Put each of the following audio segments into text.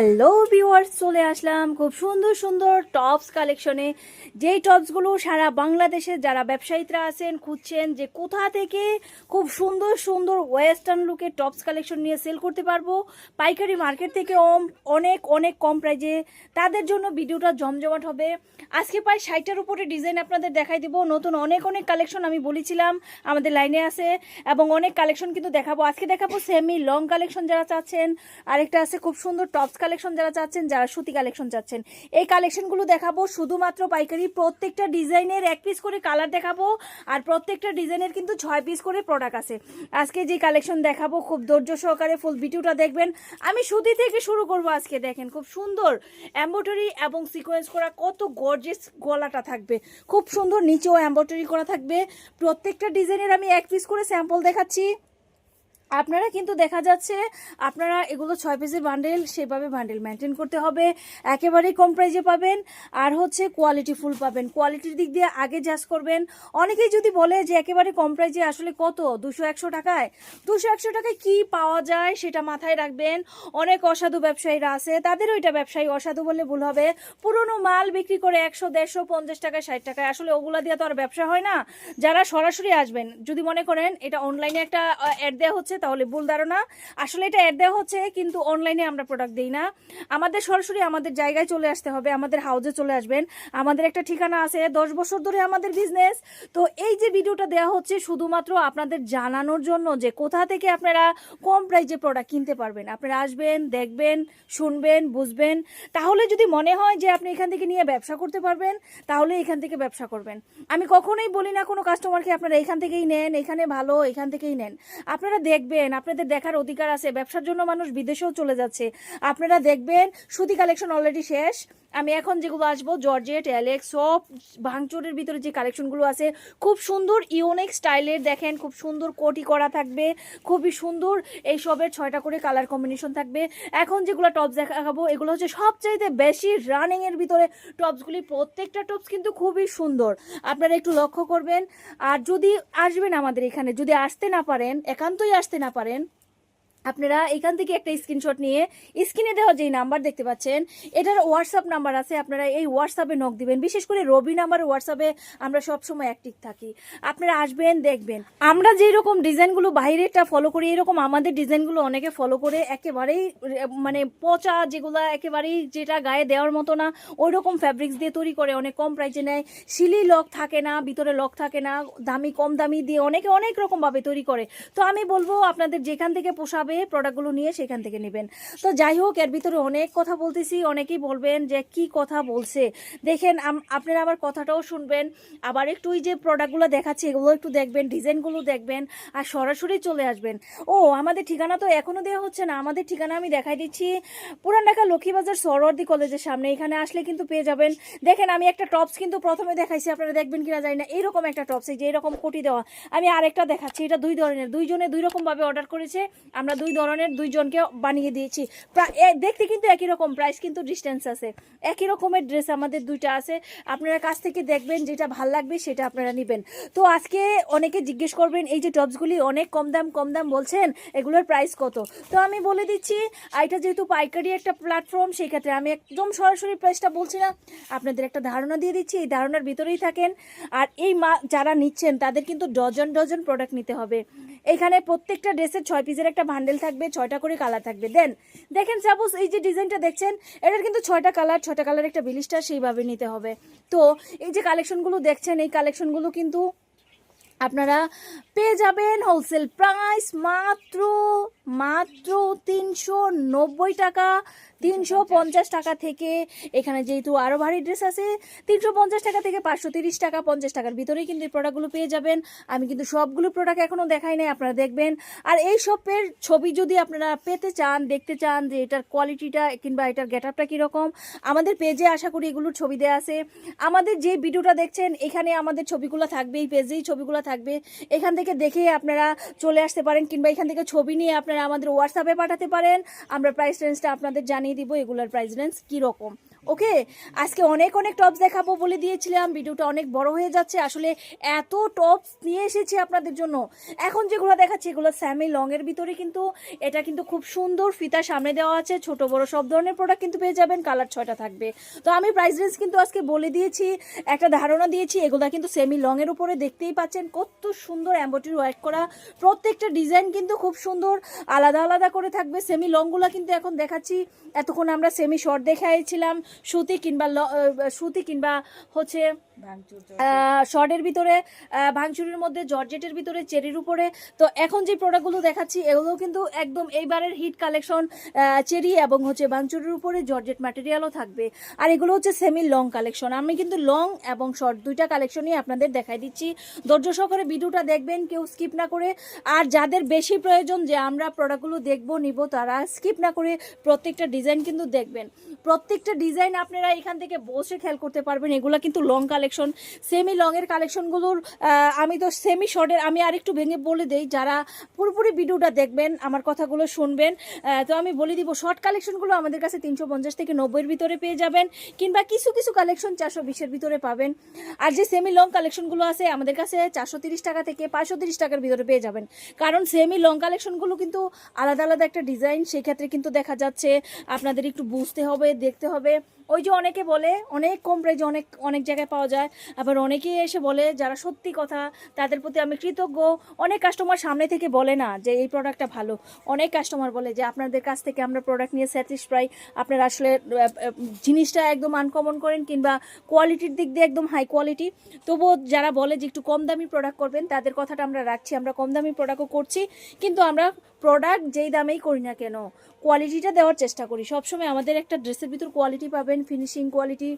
Hello viewers চলে আসলাম খুব সুন্দর সুন্দর টপস কালেকশনে যেই টপসগুলো সারা বাংলাদেশে যারা ব্যবসায়ীরা আছেন, খুঁজছেন যে কোথা থেকে খুব সুন্দর সুন্দর ওয়েস্টার্ন লুকের টপস কালেকশন নিয়ে সেল করতে পারব। পাইকারি মার্কেট থেকে অনেক অনেক কম প্রাইজে তাদের জন্য ভিডিওটা জমজমাট হবে। আজকে প্রায় ষাটটার উপরে ডিজাইন আপনাদের দেখাই দিব। নতুন অনেক অনেক কালেকশন আমি বলেছিলাম, আমাদের লাইনে আছে। এবং অনেক কালেকশন কিন্তু দেখাবো। আজকে দেখাবো সেমি লং কালেকশন যারা চাচ্ছেন, আরেকটা আছে খুব সুন্দর টপস কালেকশন যারা চাচ্ছেন, যারা সুতি কালেকশন চাচ্ছেন, এই কালেকশনগুলো দেখাবো শুধুমাত্র পাইকারি, প্রত্যেকটা ডিজাইনের এক পিস করে কালার দেখাবো আর প্রত্যেকটা ডিজাইনের কিন্তু ছয় পিস করে প্রোডাক্ট আছে। আজকে যে কালেকশন দেখাবো, খুব ধৈর্য সহকারে ফুল ভিডিওটা দেখবেন। আমি সুতি থেকে শুরু করব আজকে, দেখেন খুব সুন্দর এম্ব্রয়ডারি এবং সিকোয়েন্স করা কত গর্জেস গলাটা থাকবে। খুব সুন্দর নিচেও এম্ব্রয়ডারি করা থাকবে। প্রত্যেকটা ডিজাইনের আমি এক পিস করে স্যাম্পল দেখাচ্ছি। আপনারা কিন্তু দেখা যাচ্ছে আপনারা এগুলো ছয় পিসের বান্ডেল সেভাবে বান্ডেল মেনটেন করতে হবে, একেবারেই কম প্রাইজে পাবেন, আর হচ্ছে কোয়ালিটি ফুল পাবেন। কোয়ালিটির দিক দিয়ে আগে জাজ করবেন। অনেকেই যদি বলে যে একেবারে কম প্রাইজে আসলে কত? দুশো একশো টাকায়? দুশো একশো টাকায় কি পাওয়া যায় সেটা মাথায় রাখবেন। অনেক অসাধু ব্যবসায়ীরা আছে, তাদেরও ওইটা ব্যবসায়ী অসাধু বললে ভুল হবে। পুরনো মাল বিক্রি করে একশো, দেড়শো, পঞ্চাশ টাকায়, ষাট টাকায় আসলে ওগুলা দিয়ে তো আর ব্যবসা হয় না। যারা সরাসরি আসবেন, যদি মনে করেন এটা অনলাইনে একটা অ্যাড দেওয়া হচ্ছে তাহলে ভুল ধারণা। আসলে এটা অ্যাড দেওয়া হচ্ছে, কিন্তু অনলাইনে আমরা প্রোডাক্ট দিই না। আমাদের সরাসরি আমাদের জায়গায় চলে আসতে হবে, আমাদের হাউজে চলে আসবেন। আমাদের একটা ঠিকানা আছে, দশ বছর ধরে আমাদের বিজনেস তো এই যে ভিডিওটা দেওয়া হচ্ছে, শুধুমাত্র আপনাদের জানানোর জন্য যে কোথা থেকে আপনারা কম প্রাইজে প্রোডাক্ট কিনতে পারবেন। আপনারা আসবেন, দেখবেন, শুনবেন, বুঝবেন। তাহলে যদি মনে হয় যে আপনি এখান থেকে নিয়ে ব্যবসা করতে পারবেন, তাহলে এখান থেকে ব্যবসা করবেন। আমি কখনোই বলি না কোনো কাস্টমারকে আপনারা এখান থেকেই নেন, এখানে ভালো, এখান থেকেই নেন। আপনারা দেখবেন আপনাদের দেখার অধিকার আছে। ব্যবসার জন্য মানুষ বিদেশেও চলে যাচ্ছে। আপনারা দেখবেন, সুতি কালেকশন অলরেডি শেষ। আমি এখন যেগুলো আসব জর্জেট অ্যালেক্স সব ভাঙচুরের ভিতরে যে কালেকশনগুলো আছে, খুব সুন্দর ইউনিক স্টাইলের দেখেন, খুব সুন্দর কোটি করা থাকবে, খুবই সুন্দর এই সবের ছয়টা করে কালার কম্বিনেশন থাকবে। এখন যেগুলো টপস দেখাবো, এগুলো হচ্ছে সবচাইতে বেশি রানিং এর ভিতরে টপসগুলি প্রত্যেকটা টপস কিন্তু খুবই সুন্দর। আপনারা একটু লক্ষ্য করবেন। আর যদি আসবেন আমাদের এখানে, যদি আসতে না পারেন, একান্তই আসতে না পারেন আপনারা এখান থেকে একটা স্ক্রিনশট নিয়ে স্ক্রিনে দেওয়া যেই নাম্বার দেখতে পাচ্ছেন, এটার হোয়াটসঅ্যাপ নাম্বার আছে, আপনারা এই হোয়াটসঅ্যাপে নক দিবেন। বিশেষ করে রবি নাম্বার হোয়াটসঅ্যাপে আমরা সবসময় অ্যাক্টিভ থাকি। আপনারা আসবেন, দেখবেন। আমরা যেই রকম ডিজাইনগুলো বাইরেটা ফলো করি, এরকম আমাদের ডিজাইনগুলো অনেকে ফলো করে, একেবারেই মানে পচা যেগুলো একেবারেই যেটা গায়ে দেওয়ার মতো না ওই রকম ফ্যাব্রিক্স দিয়ে তৈরি করে, অনেক কম প্রাইসে নেয়। সিলি লক থাকে না, ভিতরে লক থাকে না, দামি কম দামি দিয়ে অনেকে অনেক রকমভাবে তৈরি করে। তো আমি বলব, আপনাদের যেখান থেকে পোষাবে প্রোডাক্টগুলো নিয়ে সেখান থেকে নেবেন। তো যাই হোক, এর ভিতরে অনেক কথা বলতেছি, অনেকেই বলবেন যে কি কথা বলছে। দেখেন আপনারা আবার কথাটাও শুনবেন, আবার একটু ওই যে প্রোডাক্টগুলো দেখাচ্ছি, এগুলো একটু দেখবেন ডিজাইনগুলো দেখবেন, আর সরাসরি চলে আসবেন। ও, আমাদের ঠিকানা তো এখনও দেওয়া হচ্ছে না, আমাদের ঠিকানা আমি দেখাই দিচ্ছি পুরান ঢাকা লক্ষ্মীবাজার সরওয়ার্দি কলেজের সামনে, এখানে আসলে কিন্তু পেয়ে যাবেন। দেখেন, আমি একটা টপস কিন্তু প্রথমে দেখাইছি, আপনারা দেখবেন কিনা জানি না এইরকম একটা টপস এই যে এরকম কোটি দেওয়া। আমি আরেকটা দেখাচ্ছি, এটা দুই ধরনের, দুইজনে দুই রকম ভাবে অর্ডার করেছে, আমরা দুই ধরনের দুইজনকে বানিয়ে দিয়েছি। দেখতে কিন্তু একই রকম প্রাইস কিন্তু ডিস্টেন্স আছে। একই রকমের ড্রেস আমাদের দুইটা আছে। আপনারা কাছ থেকে দেখবেন যেটা ভালো লাগবে সেটা আপনারা নেবেন। তো আজকে অনেকে জিজ্ঞেস করবেন, এই যে টপসগুলি অনেক কম দাম কম দাম বলছেন, এগুলোর প্রাইস কত? তো আমি বলে দিচ্ছি এটা যেহেতু পাইকারি একটা প্ল্যাটফর্ম সেই ক্ষেত্রে আমি একদম সরাসরি প্রাইসটা বলছি না। আপনাদের একটা ধারণা দিয়ে দিচ্ছি, এই ধারণার ভিতরেই থাকেন। আর এই মা যারা নিচ্ছেন, তাদের কিন্তু ডজন ডজন প্রোডাক্ট নিতে হবে। এখানে প্রত্যেকটা ড্রেসের ছয় পিসের একটা বান্ডেল থাকবে, ছয়টা করে কালার থাকবে। দেন দেখেন সাপোজ এই যে ডিজাইনটা দেখছেন, এটার কিন্তু ছয়টা কালার ছয়টা কালার একটা বিলিশটা সেইভাবে নিতে হবে। তো এই যে কালেকশনগুলো দেখছেন, এই কালেকশনগুলো কিন্তু আপনারা পেয়ে যাবেন হোলসেল প্রাইস মাত্র মাত্র তিনশো নব্বই টাকা, তিনশো পঞ্চাশ টাকা থেকে এখানে যেহেতু আরও ভারী ড্রেস আছে, তিনশো পঞ্চাশ টাকা থেকে পাঁচশো তিরিশ টাকা, পঞ্চাশ টাকার ভিতরেই কিন্তু এই প্রোডাক্টগুলো পেয়ে যাবেন। আমি কিন্তু সবগুলো প্রোডাক্ট এখনও দেখাই নাই, আপনারা দেখবেন। আর এই সবের ছবি যদি আপনারা পেতে চান, দেখতে চান যে এটার কোয়ালিটিটা কিংবা এটার গেট আপটা কীরকম, আমাদের পেজে আশা করি এগুলোর ছবি দেওয়া আছে। আমাদের যে ভিডিওটা দেখছেন, এখানে আমাদের ছবিগুলো থাকবে এই পেজেই ছবিগুলো থাকবে। এখান থেকে দেখে আপনারা চলে আসতে পারেন কিংবা এখান থেকে ছবি নিয়ে আপনারা আমাদের হোয়াটসঅ্যাপে পাঠাতে পারেন। আমরা প্রাইস রেঞ্জটা আপনাদের জানিয়ে দিব, এগুলোর প্রাইস রেঞ্জ কীরকম। ওকে, আজকে অনেক অনেক টপস দেখাবো বলে দিয়েছিলাম। ভিডিওটা অনেক বড় হয়ে যাচ্ছে। আসলে এত টপস নিয়ে এসেছি আপনাদের জন্য। এখন যেগুলো দেখাচ্ছি, এগুলো স্যামি লং এর ভিতরে কিন্তু, এটা কিন্তু খুব সুন্দর ফিতা সামনে দেওয়া আছে। ছোট, বড় সব ধরনের প্রোডাক্ট কিন্তু পেয়ে যাবেন। কালার ছয়টা থাকবে। তো আমি প্রাইস রেঞ্জ কিন্তু আজকে বলে দিয়েছি, একটা ধারণা দিয়েছি, এগুলো কিন্তু সেমি লং এর উপরে দেখতেই পাচ্ছেন। কত সুন্দর এম্বয়ডারি ওয়ার্ক করা। প্রত্যেকটা ডিজাইন কিন্তু খুব সুন্দর। আলাদা আলাদা করে থাকবে। সেমি লংগুলো কিন্তু এখন দেখাচ্ছি। এতক্ষণ আমরা সেমি শর্ট দেখাইছিলাম। সুতি কিংবা সুতি কিংবা হচ্ছে শর্টের ভিতরে ভাঙচুরের মধ্যে জর্জেটের ভিতরে চেরির উপরে। তো এখন যে প্রোডাক্টগুলো দেখাচ্ছি এগুলো কিন্তু একদম এইবারের হিট কালেকশন চেরি এবং হচ্ছে ভাঙচুরের উপরে জর্জেট ম্যাটেরিয়ালও থাকবে। আর এগুলো হচ্ছে সেমি লং কালেকশন আমি কিন্তু লং এবং শর্ট দুইটা কালেকশনই আপনাদের দেখাই দিচ্ছি। ধৈর্য সহকারে ভিডিওটা দেখবেন কেউ স্কিপ না করে। আর যাদের বেশি প্রয়োজন যে আমরা প্রোডাক্টগুলো দেখব নিব তারা স্কিপ না করে প্রত্যেকটা ডিজাইন কিন্তু দেখবেন। প্রত্যেকটা ডিজাইন আপনারা এখান থেকে বসে খেয়াল করতে পারবেন। এগুলো কিন্তু লং কালেকশন সেমি লং এর কালেকশনগুলোর আমি তো সেমি শর্টের আমি আরেকটু ভেঙে বলে দেই, যারা পুরোপুরি ভিডিওটা দেখবেন, আমার কথাগুলো শুনবেন তো আমি বলে দিব শর্ট কালেকশনগুলো আমাদের কাছে তিনশো পঞ্চাশ থেকে নব্বইয়ের ভিতরে পেয়ে যাবেন, কিংবা কিছু কিছু কালেকশন চারশো বিশের ভিতরে পাবেন। আর যে সেমি লং কালেকশনগুলো আছে, আমাদের কাছে চারশো তিরিশ টাকা থেকে পাঁচশো তিরিশ টাকার ভিতরে পেয়ে যাবেন। কারণ সেমি লং কালেকশনগুলো কিন্তু আলাদা আলাদা একটা ডিজাইন সেক্ষেত্রে কিন্তু দেখা যাচ্ছে, আপনাদের একটু বুঝতে হবে, দেখতে হবে। ওই যে অনেকে বলে, অনেক কম প্রাইজে অনেক অনেক জায়গায় পাওয়া যায়। আবার অনেকেই এসে বলে যারা সত্যি কথা, তাদের প্রতি আমি কৃতজ্ঞ। অনেক কাস্টমার সামনে থেকে বলে না যে এই প্রোডাক্টটা ভালো। অনেক কাস্টমার বলে যে আপনাদের কাছ থেকে আমরা প্রোডাক্ট নিয়ে স্যাটিসফাই আপনারা আসলে জিনিসটা একদম আনকমন করেন কিংবা কোয়ালিটির দিক দিয়ে একদম হাই কোয়ালিটি তবুও যারা বলে যে একটু কম দামি প্রোডাক্ট করবেন, তাদের কথাটা আমরা রাখছি। আমরা কম দামি প্রোডাক্টও করছি, কিন্তু আমরা প্রোডাক্ট যেই দামেই করি না কেন কোয়ালিটিটা দেওয়ার চেষ্টা করি। সবসময় আমাদের একটা ড্রেসের ভিতর কোয়ালিটি পাবেন ফিনিশিং কোয়ালিটি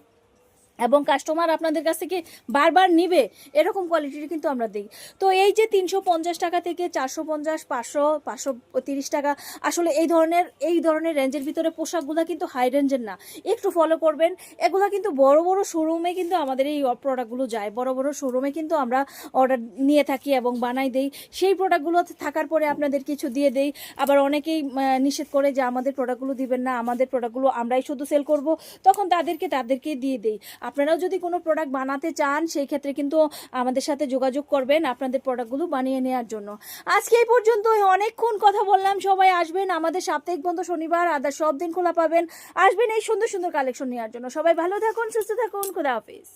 এবং কাস্টমার আপনাদের কাছ থেকে বারবার নিবে, এরকম কোয়ালিটির কিন্তু আমরা দিই। তো এই যে তিনশো পঞ্চাশ টাকা থেকে চারশো পঞ্চাশ, পাঁচশো পাঁচশো তিরিশ টাকা, আসলে এই ধরনের এই ধরনের রেঞ্জের ভিতরে পোশাকগুলো কিন্তু হাই রেঞ্জের না। একটু ফলো করবেন, এগুলো কিন্তু বড় বড় শোরুমে কিন্তু আমাদের এই প্রোডাক্টগুলো যায়। বড় বড় শোরুমে কিন্তু আমরা অর্ডার নিয়ে থাকি এবং বানাই দেই। সেই প্রোডাক্টগুলো থাকার পরে আপনাদের কিছু দিয়ে দেই। আবার অনেকেই নিষেধ করে যে আমাদের প্রোডাক্টগুলো দিবেন না, আমাদের প্রোডাক্টগুলো আমরাই শুধু সেল করব। তখন তাদেরকে তাদেরকে দিয়ে দেই। আপনারাও যদি কোনো প্রোডাক্ট বানাতে চান সেই ক্ষেত্রে কিন্তু আমাদের সাথে যোগাযোগ করবেন আপনাদের প্রোডাক্টগুলো বানিয়ে নেওয়ার জন্য। আজকে এই পর্যন্ত অনেকক্ষণ কথা বললাম, সবাই আসবেন। আমাদের সাপ্তাহিক বন্ধ শনিবার, আদার সব দিন খোলা পাবেন। আসবেন এই সুন্দর সুন্দর কালেকশন নেওয়ার জন্য। সবাই ভালো থাকুন, সুস্থ থাকুন। খুদা হাফিজ।